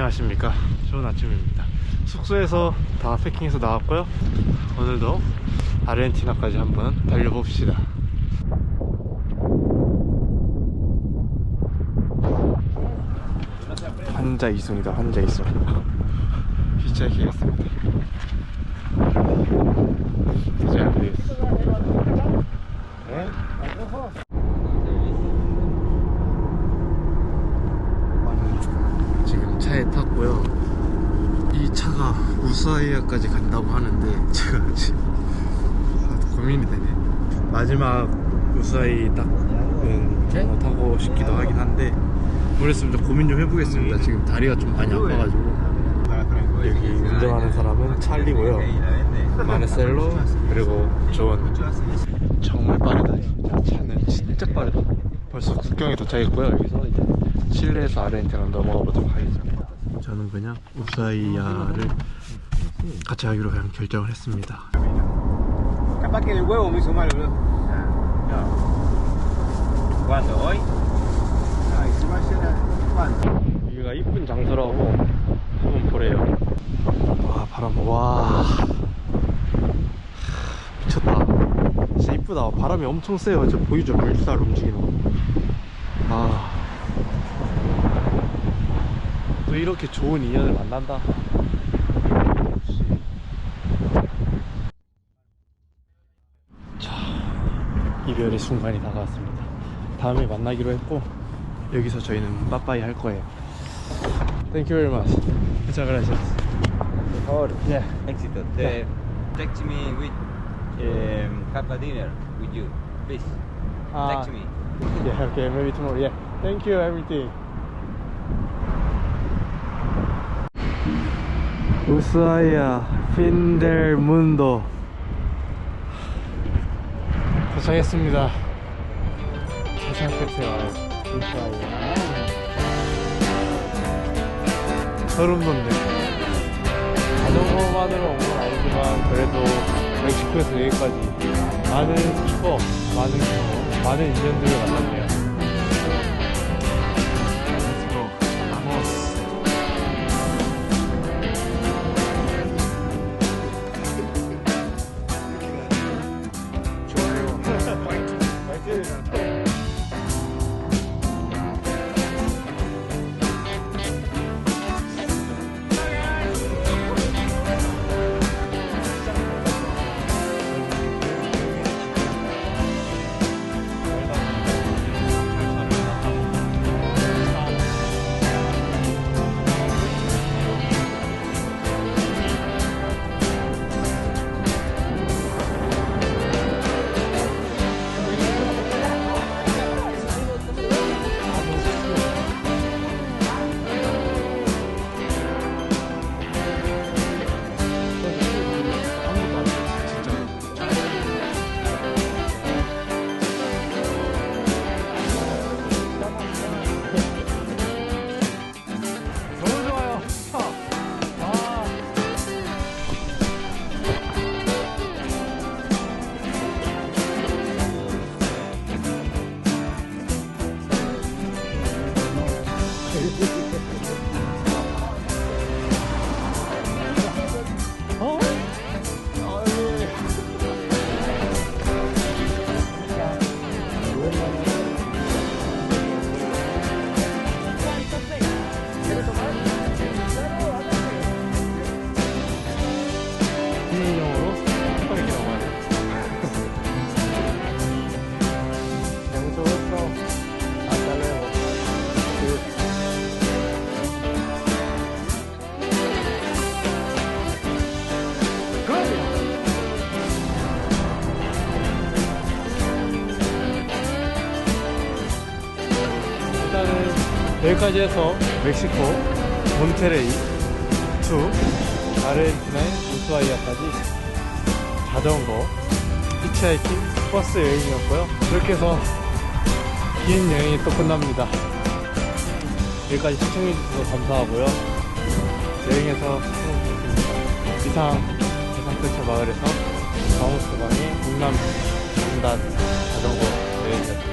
안녕하십니까. 좋은 아침입니다. 숙소에서 다 패킹해서 나왔고요. 오늘도 아르헨티나까지 한번 달려봅시다. 환자 이송이다. 환자 이송 시작하겠습니다 이제 안 되겠어 네? 지금 차에 탔고요. 이 차가 우스아이아까지 간다고 하는데 제가 지금 아, 고민이 되네. 마지막 우스아이 딱은 어, 타고 싶기도 하긴 한데 모르겠으면 좀 고민 좀 해보겠습니다. 지금 다리가 좀 많이 아파가지고. 여기 운전하는 사람은 찰리고요. 마네셀로 그리고 존. 정말 빠르다 차는. 진짜 빠르다. 벌써 국경에 도착했고요. 여기서 이제 칠레에서 아르헨티나 넘어가 보도록 하겠습니다 저는 그냥 우사이아를 같이 하기로 그냥 결정을 했습니다 Capaz que el huevo me hizo mal, boludo. ¿Cuándo? ¿Hoy? Ay, se va a llenar. ¿Cuándo? 여기가 이쁜 장소라고 한번 보래요 와 바람 와 미쳤다 진짜 이쁘다 바람이 엄청 세요 저 보이죠 물살 움직이는 거아 또 이렇게 좋은 인연을 만난다. 자 이별의 순간이 다가왔습니다 다음에 만나기로 했고 여기서 저희는 빠빠이 할 거예요 Thank you very much Muchas gracias Por. Yeah. Éxito. Te, text me with um, have a dinner with you. Please. Ah. Text me. Yeah, okay, maybe tomorrow. Yeah. Thank you, everything. 우스아이아 핀델 문도 도착했습니다. 세상 끝에 와요. 우스아이아. 소름 돋네. 자전거만으로 온 건 아니지만 그래도 멕시코에서 여기까지 많은 추억, 많은 경험, 많은 인연들을 만났네요. 여기까지 해서 멕시코 몬테레이 투 아르헨티나의 우스아이아까지 자전거 히치하이킹 버스 여행이었고요. 이렇게 해서 긴 여행이 또 끝납니다. 여기까지 시청해주셔서 감사하고요. 여행에서 행복했습니다 이상 대상근처 마을에서 바우스방의 동남 분단 자전거 여행이었습니다